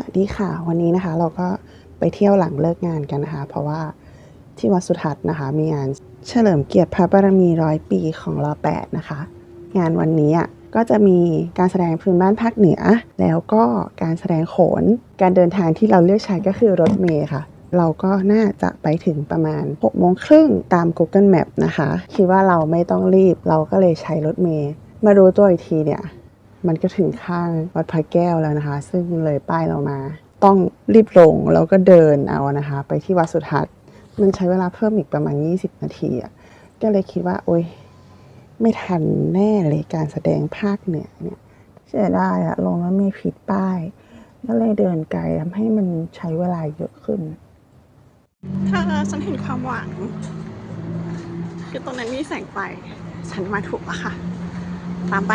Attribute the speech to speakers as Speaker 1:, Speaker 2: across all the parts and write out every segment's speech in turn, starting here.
Speaker 1: สวัสดีค่ะวันนี้นะคะเราก็ไปเที่ยวหลังเลิกงานกันนะคะ เพราะว่าที่วัดสุทัศน์นะคะ มีงานเฉลิมเกียรติพระบารมีร้อยปีของรอแปดนะคะ งานวันนี้อะก็จะมีการแสดงพื้นบ้านภาคเหนือ แล้วก็การแสดงโขน การเดินทางที่เราเลือกใช้ก็คือรถเมล์ค่ะ เราก็น่าจะไปถึงประมาณ6โมงครึ่งตาม Google Map นะคะ คิดว่าเราไม่ต้องรีบเราก็เลยใช้รถเมล์มารู้ตัวอีกทีเนี่ย มันก็ถึงข้างวัดพระแก้วแล้วนะคะ ซึ่งเลยป้ายเรามา ต้องรีบลงแล้วก็เดินเอานะคะ ไปที่วัดสุทัศน์มันใช้เวลาเพิ่มอีกประมาณ 20 นาทีอะก็เลยคิดว่า โอ๊ย ไม่ทันแน่เลยการแสดงภาคเหนือเนี่ยเสียดายอะลงแล้วมีผิดป้าย ก็เลยเดินไกลทำให้มันใช้เวลาเยอะขึ้น
Speaker 2: ถ้าฉันเห็นความหวังคือตรงนั้นมีแสงไฟฉันมาถูกแล้วค่ะ ตามไป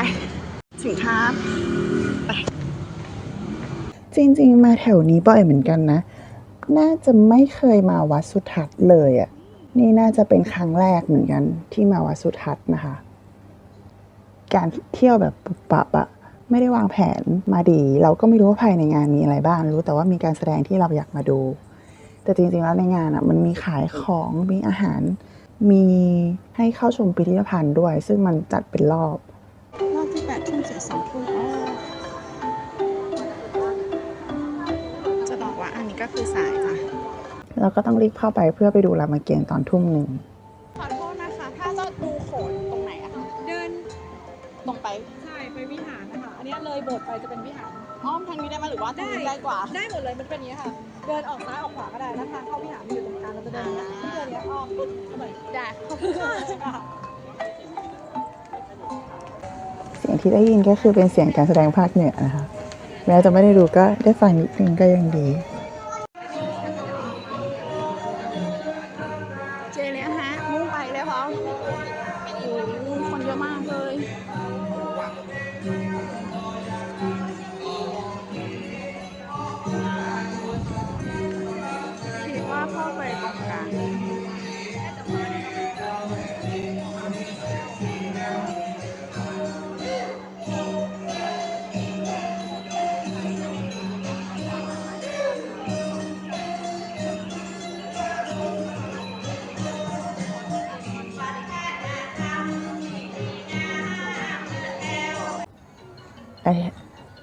Speaker 2: สินค้า
Speaker 1: จริงๆ มาแถวนี้บ่อยเหมือนกันนะ น่าจะไม่เคยมาวัดสุทัศน์เลยอะ่ะ นี่น่าจะเป็นครั้งแรกเหมือนกัน ที่มาวัดสุทัศน์นะคะ การเที่ยวแบบปุบปับอะไม่ได้วางแผนมาดี เราก็ไม่รู้ว่าภายในงานมีอะไรบ้าง รู้แต่ว่ามีการแสดงที่เราอยากมาดู แต่จริงๆ แล้วในงานอะมันมีขายของ มีอาหาร มีให้เข้าชมพิพิธภัณฑ์ด้วย ซึ่งมันจัดเป็นรอบ
Speaker 2: เราก็
Speaker 1: ต้องรีบเข้าไปเพื่อไปดูรามเกียรติ์ตอนทุ่มหนึ่ง
Speaker 2: ขอโทษนะคะ ถ้าจะดูโขนตรงไหนอะคะ
Speaker 3: เดิน
Speaker 2: ตรงไป
Speaker 3: ใช่ไปวิหารนะคะอันเนี้ยเลยโบสถ์ไปจะเป็นวิหาร
Speaker 2: อ้อมทางนี้ได้ไหมหรือว่าทางนี้
Speaker 3: ได้
Speaker 2: ได้กว่า
Speaker 3: ได้หมดเลยมันเป็นอย่างนี้ค่ะ เดินออกซ้ายออกขวาก็ได้แล้วทางเข้าวิหารมันอยู่ตรงกลางเราจะเดินอย่างเงี้ยที่เดินเนี้ยอ้อมปุ๊บเข้าไป
Speaker 2: ได้ขอบคุณค่ะ
Speaker 1: เสียงที่ได้ยินก็คือเป็นเสียงการแสดงภาคเหนือนะคะแม้จะไม่ได้ดูก็ได้ฟังนิดนึงก็ยังดี
Speaker 2: ง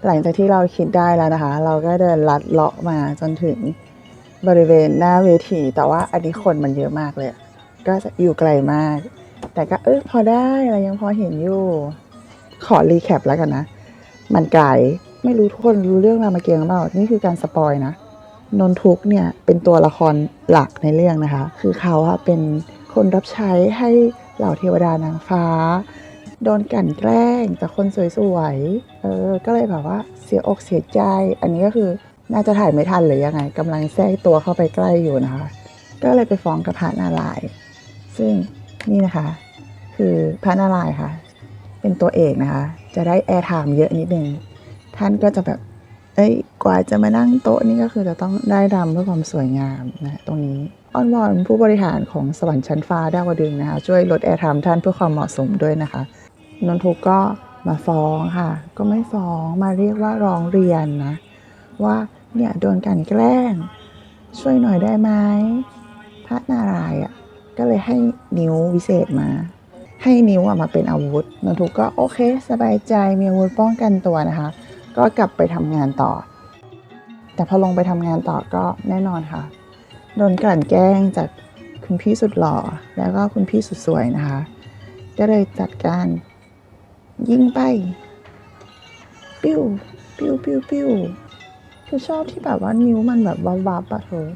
Speaker 2: หลัง
Speaker 1: จากที่เราคิดได้แล้วนะคะ เราก็เดินลัดเลาะมาจนถึงบริเวณหน้าเวที แต่ว่าอันนี้คนมันเยอะมากเลย ก็จะอยู่ไกลมาก แต่ก็เออพอได้เรายังพอเห็นอยู่ ขอรีแคปแล้วกันนะ มันไกลไม่รู้ทุกคนรู้เรื่องรามเกียรติ์หรือเปล่า นี่คือการสปอยนะ นนทุกเนี่ยเป็นตัวละครหลักในเรื่องนะคะ คือเขาเป็นคนรับใช้ให้เหล่าเทวดานางฟ้า โดนกลั่นแกล้งจากคนสวยๆ เออ ก็เลยแบบว่าเสียอกเสียใจ อันนี้ก็คือน่าจะถ่ายไม่ทันหรือยังไงกำลังแทรกตัวเข้าไปใกล้อยู่นะคะ ก็เลยไปฟ้องกับพระนารายณ์ซึ่งนี่นะคะ คือพระนารายณ์ค่ะ เป็นตัวเอกนะคะ จะได้แอร์ไทม์เยอะนิดนึง ท่านก็จะแบบ เอ้ย กว่าจะมานั่งโต๊ะนี่ก็คือจะต้องได้รำเพื่อความสวยงามนะตรงนี้อ้อนวอนผู้บริหารของสวรรค์ชั้นฟ้าดาวดึงนะคะ ช่วยลดแอร์ไทม์ท่านเพื่อความเหมาะสมด้วยนะคะ นนทุกก็มาฟ้องค่ะ ก็ไม่ฟ้องมาเรียกว่าร้องเรียนนะ ว่าเนี่ยโดนกันแกล้ง ช่วยหน่อยได้ไหมพระนารายณ์อะก็เลยให้นิ้ววิเศษมา ให้นิ้วอะมาเป็นอาวุธนนทุกก็โอเค สบายใจมีอาวุธป้องกันตัวนะคะ ก็กลับไปทำงานต่อ แต่พอลงไปทำงานต่อก็แน่นอนค่ะโดนกลั่นแกล้งจากคุณพี่สุดหล่อแล้วก็คุณพี่สุดสวยนะคะ ก็เลยจัดการ ยิงไปปิ้วปิ้วปิ้วปิ้วคือชอบที่แบบว่านิ้วมันแบบวับวับอะเธอ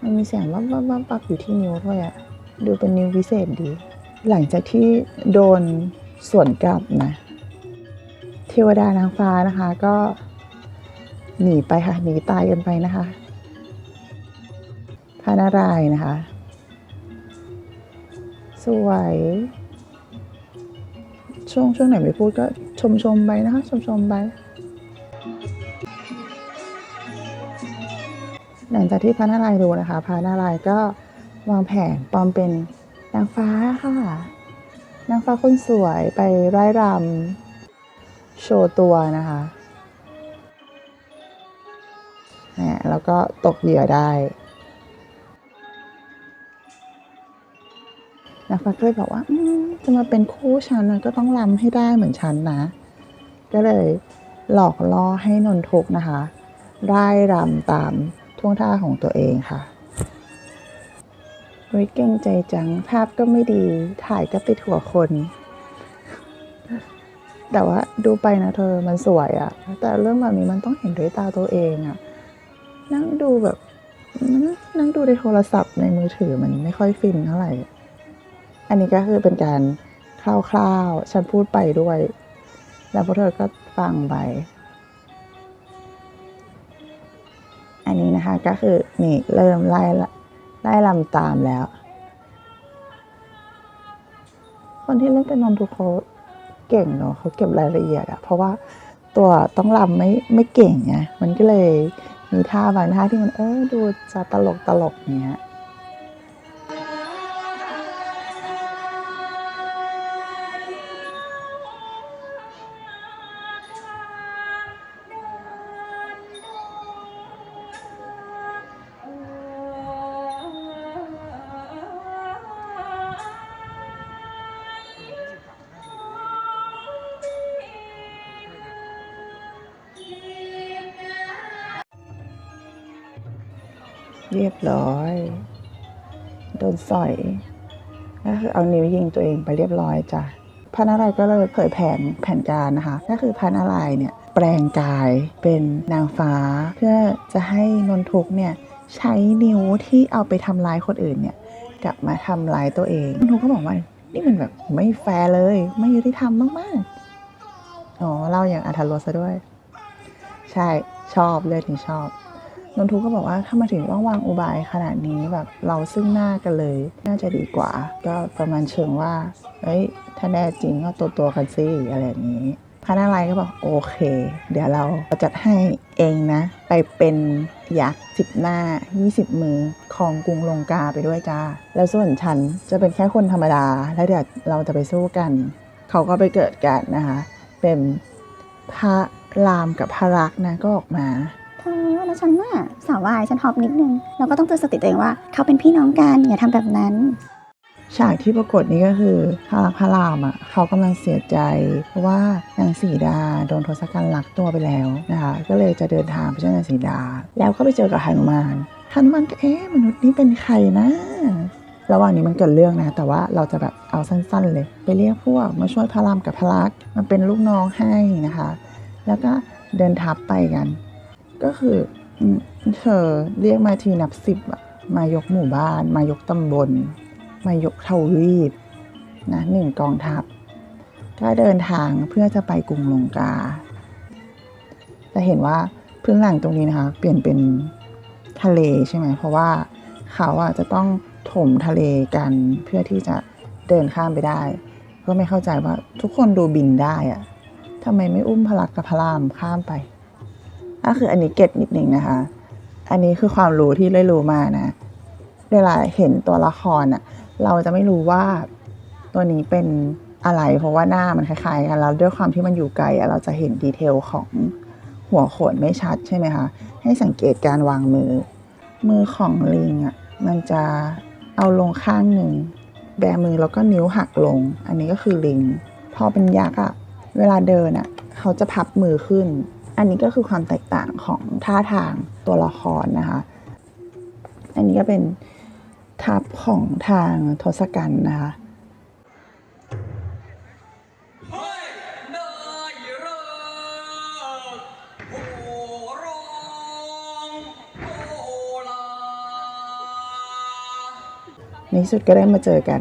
Speaker 1: มันมีเสียงวับวับวับวับอยู่ที่นิ้วด้วยอะดูเป็นนิ้วพิเศษดี หลังจากที่โดนส่วนกลับนะ เทวดานางฟ้านะคะก็หนีไปค่ะหนีตายกันไปนะคะพระนารายณ์นะคะ สวย ช่วงช่วงไหนไม่พูดก็ชมชมๆไปนะคะชมชมๆไป หลังจากที่พระนารายณ์ดูนะคะพระนารายณ์ก็วางแผนปลอมเป็นนางฟ้าค่ะ นางฟ้าคนสวยไปไร่ายรำโชว์ตัวนะคะแล้วก็ตกเหยื่อได้ นักฟ้าก็เลยบอกว่าจะมาเป็นคู่ฉันนะก็ต้องรำให้ได้เหมือนฉันนะ ก็เลยหลอกล่อให้นนทุกนะคะร่ายรำตามท่วงท่าของตัวเองค่ะวิเก่งใจจัง ภาพก็ไม่ดี ถ่ายก็ติดหัวคน แต่ว่าดูไปนะเธอ มันสวยอะ แต่เรื่องแบบนี้มันต้องเห็นด้วยตาตัวเองอะนั่งดูแบบ นั่งดูในโทรศัพท์ในมือถือมันไม่ค่อยฟินเท่าไหร่ อันนี้ก็คือเป็นการคร่าวๆ ฉันพูดไปด้วย แล้วพวกเธอก็ฟังไป อันนี้นะคะก็คือนี่เริ่มไล่ไล่ลำตามแล้ว คนที่เล่นเป็นนนทุกเขาเก่งเนาะเขาเก็บรายละเอียดอะเพราะว่าตัวต้องลำไม่ไม่เก่งไงมันก็เลยมีท่าบางท่าที่มันเออดูจะตลกตลกเนี้ย เรียบร้อย โดนสอยก็คือเอานิ้วยิงตัวเองไปเรียบร้อยจ้ะพันอะไรายก็เลยเผยแผนแผนการนะคะก็คือพันอะไรายเนี่ยแปลงกายเป็นนางฟ้า เพื่อจะให้นนทุกเนี่ยใช้นิ้วที่เอาไปทำร้ายคนอื่นเนี่ยกลับมาทำร้ายตัวเองนนทุกก็บอกว่านี่มันแบบไม่แฟร์เลย ไม่ยุติธรรมมากๆอ๋อเล่าอย่างอัธรสซะด้วย ใช่ชอบเลือกนี้ชอบ นนทุก็บอกว่าถ้ามาถึงว่างวางอุบายขนาดนี้แบบเราซึ่งหน้ากันเลย น่าจะดีกว่า ก็ประมาณเชิงว่าเอ้ยถ้าแน่จริงก็ตัวตัวกันสิอะไรอย่างนี้พระนารายก็บอกโอเค เดี๋ยวเราจัดให้เองนะ ไปเป็นยักษ์สิบหน้า 20 มือของกรุงลงกาไปด้วยจ้า แล้วส่วนฉันจะเป็นแค่คนธรรมดา แล้วเดี๋ยวเราจะไปสู้กัน เขาก็ไปเกิดกันนะคะ เป็นพระรามกับพระลักษณ์นะก็ออกมา
Speaker 4: เธอแล้วฉันน่ะสาววายฉันฮอปนิดนึง เราก็ต้องเตือนสติตัวเองว่า เขาเป็นพี่น้องกันอย่าทำแบบนั้น
Speaker 1: ฉากที่ปรากฏนี้ก็คือพระลักษณ์พระรามอะเขากำลังเสียใจ เพราะว่านางสีดาโดนทศกัณฐ์ลักตัวไปแล้วนะคะก็เลยจะเดินทางไปช่วยนางสีดา แล้วก็ไปเจอกับหนุมานหนุมานก็เอ๊ะมนุษย์นี้เป็นใครนะระหว่างนี้มันเกิดเรื่องนะ แต่ว่าเราจะแบบเอาสั้นๆเลย ไปเรียกพวกมาช่วยพระรามกับพระลักษณ์มาเป็นลูกน้องให้นะคะ แล้วก็เดินทัพไปกัน ก็คือเธอเรียกมาทีนับสิบอะมายกหมู่บ้าน มายกตำบล มายกทวีปนะหนึ่งกองทัพ ก็เดินทางเพื่อจะไปกรุงลงกา จะเห็นว่าพื้นหลังตรงนี้นะคะ เปลี่ยนเป็นทะเลใช่ไหม เพราะว่าเขาอะจะต้องถมทะเลกันเพื่อที่จะเดินข้ามไปได้ ก็ไม่เข้าใจว่าทุกคนดูบินได้อะทำไมไม่อุ้มพลักกับพระรามข้ามไป ก็คืออันนี้เก็ตนิดนึงนะคะ อันนี้คือความรู้ที่ได้รู้มานะ เวลาเห็นตัวละครอะเราจะไม่รู้ว่าตัวนี้เป็นอะไร เพราะว่าหน้ามันคล้ายๆกันแล้วด้วยความที่มันอยู่ไกลเราจะเห็นดีเทลของหัวโขนไม่ชัดใช่ไหมคะให้สังเกตการวางมือ มือของลิงอะมันจะเอาลงข้างหนึ่งแบมือแล้วก็นิ้วหักลง อันนี้ก็คือลิง พอเป็นยักษ์อะเวลาเดินอะเขาจะพับมือขึ้น อันนี้ก็คือความแตกต่างของท่าทางตัวละครนะคะ อันนี้ก็เป็นทัพของทางทศกัณฐ์นะคะในที่สุดก็ได้มาเจอกัน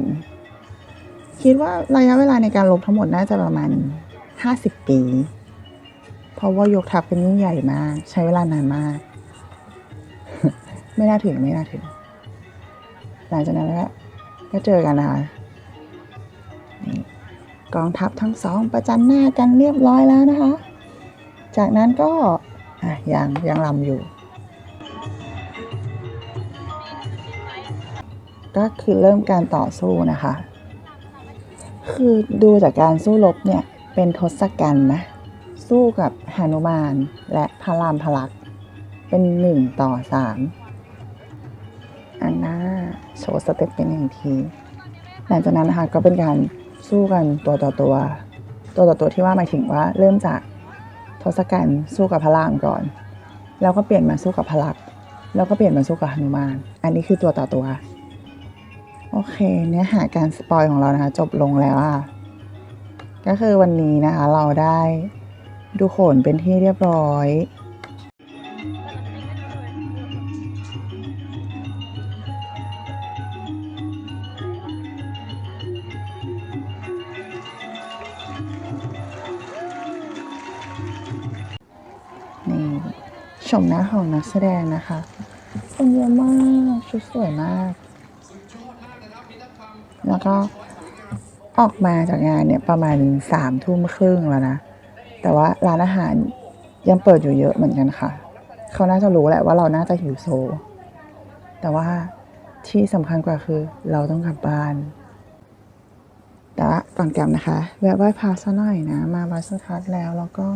Speaker 1: คิดว่าระยะเวลาในการลบทั้งหมดน่าจะประมาณ 50 ปี เพราะว่ายกทัพเป็นยิ่งใหญ่มาก ใช้เวลานานมาก ไม่น่าถึงไม่น่าถึง หลังจากนั้นก็ก็เจอกันนะคะกองทัพทั้งสองประจันหน้ากันเรียบร้อยแล้วนะคะ จากนั้นก็อยังยังลำอยู่ ก็คือเริ่มการต่อสู้นะคะ คือดูจากการสู้รบเนี่ยเป็นทศกัณฐ์นะ สู้กับ หนุมาน และพระรามพลักษ์เป็นหนึ่งต่อสามอันน่าโชว์สเต็ปเป็นหนึ่งทีหลังจากนั้นนะคะก็เป็นการสู้กันตัวต่อตัว ตัวต่อตัวที่ว่าหมายถึงว่าเริ่มจากทศกัณฐ์สู้กับพระรามก่อน แล้วก็เปลี่ยนมาสู้กับพระลักษม์แล้วก็เปลี่ยนมาสู้กับหนุมาน อันนี้คือตัวต่อตัว โอเค เนื้อหาการสปอยของเรานะคะ จบลงแล้วอะก็คือวันนี้นะคะ เราได้ ดูโขนเป็นที่เรียบร้อย นี่ชมหน้าของนักแสดงนะคะคนเยอะมาก ชุดสวยมาก แล้วก็ออกมาจากงานเนี่ยประมาณสามทุ่มครึ่งแล้วนะ แต่ว่าร้านอาหารยังเปิดอยู่เยอะเหมือนกันค่ะ เขาน่าจะรู้แหละว่าเราน่าจะหิวโซ แต่ว่าที่สำคัญกว่าคือเราต้องกลับบ้าน แต่ว่าก่อนกลับนะคะ แวะไหว้พระซะหน่อยนะ มาวัดสุทัศน์แล้วแล้วก็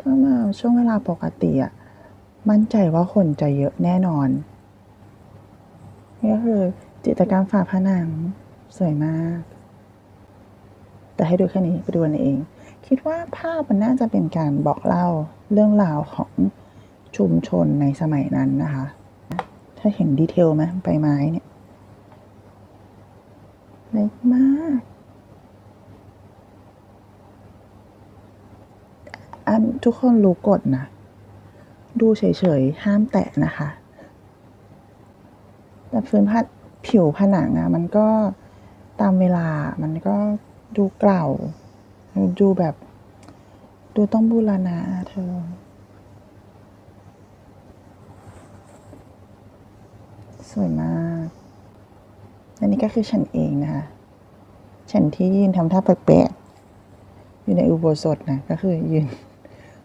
Speaker 1: ถ้ามาช่วงเวลาปกติอะมั่นใจว่าคนจะเยอะแน่นอนนี่ก็คือจิตรกรรมฝาผนังสวยมาก แต่ให้ดูแค่นี้ไปดูกันเอง คิดว่าภาพมันน่าจะเป็นการบอกเล่าเรื่องราวของชุมชนในสมัยนั้นนะคะ ถ้าเห็นดีเทลไหมใบไม้เนี่ยเล็กมากอันทุกคนรู้กฎนะ ดูเฉยๆ ห้ามแตะนะคะ แต่พื้นพัดผิวผนังอะมันก็ตามเวลามันก็ดูเก่า ดูแบบ ดูต้องบูรณะเธอ สวยมาก อันนี้ก็คือฉันเองนะคะ ฉันที่ยืนทำท่าแปลกๆอยู่ในอุโบสถนะก็คือยืน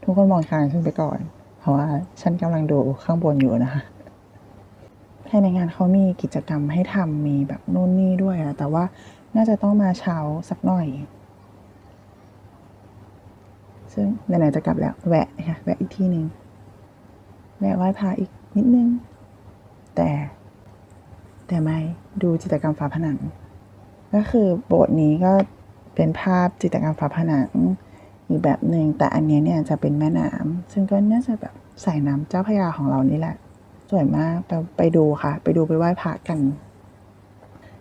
Speaker 1: ทุกคนมองทางฉันไปก่อน เพราะว่าฉันกำลังดูข้างบนอยู่นะคะภายในงานเขามีกิจกรรมให้ทำมีแบบนู่นนี่ด้วยอะแต่ว่าน่าจะต้องมาเช้าสักหน่อย ซึ่งไหนๆจะกลับแล้ว แวะค่ะแวะอีกที่หนึ่งแวะไหว้พระอีกนิดนึง แต่ แต่ไม่ดูจิตรกรรมฝาผนัง ก็คือโบสถ์นี้ก็เป็นภาพจิตรกรรมฝาผนังอีกแบบหนึ่งแต่อันนี้เนี่ยจะเป็นแม่น้ำซึ่งก็น่าจะแบบสายน้ำเจ้าพระยาของเรานี่แหละ สวยมากไปไปดูค่ะ ไปดูไปไหว้พระกัน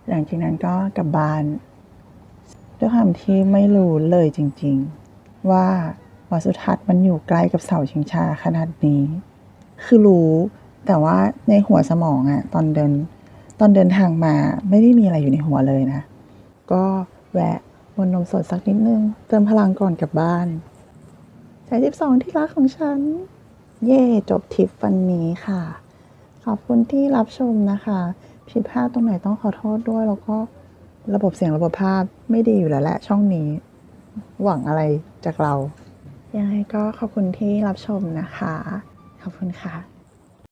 Speaker 1: หลังจากนั้นก็กลับบ้านด้วยความที่ไม่รู้เลยจริง ๆ ว่าวัดสุทัศน์มันอยู่ใกล้กับเสาชิงชาขนาดนี้ คือรู้แต่ว่าในหัวสมองอะตอนเดิน ตอนเดินทางมาไม่ได้มีอะไรอยู่ในหัวเลยนะ ก็แวะวนนมสดสักนิดนึง เติมพลังก่อนกลับบ้านสายสิบสองที่รักของฉัน เย่จบทริปวันนี้ค่ะ ขอบคุณที่รับชมนะคะผิดพลาดตรงไหนต้องขอโทษด้วย แล้วก็ระบบเสียงระบบภาพไม่ดีอยู่แล้วแหละช่องนี้ หวังอะไรจากเรา ยังไงก็ขอบคุณที่รับชมนะคะ ขอบคุณค่ะ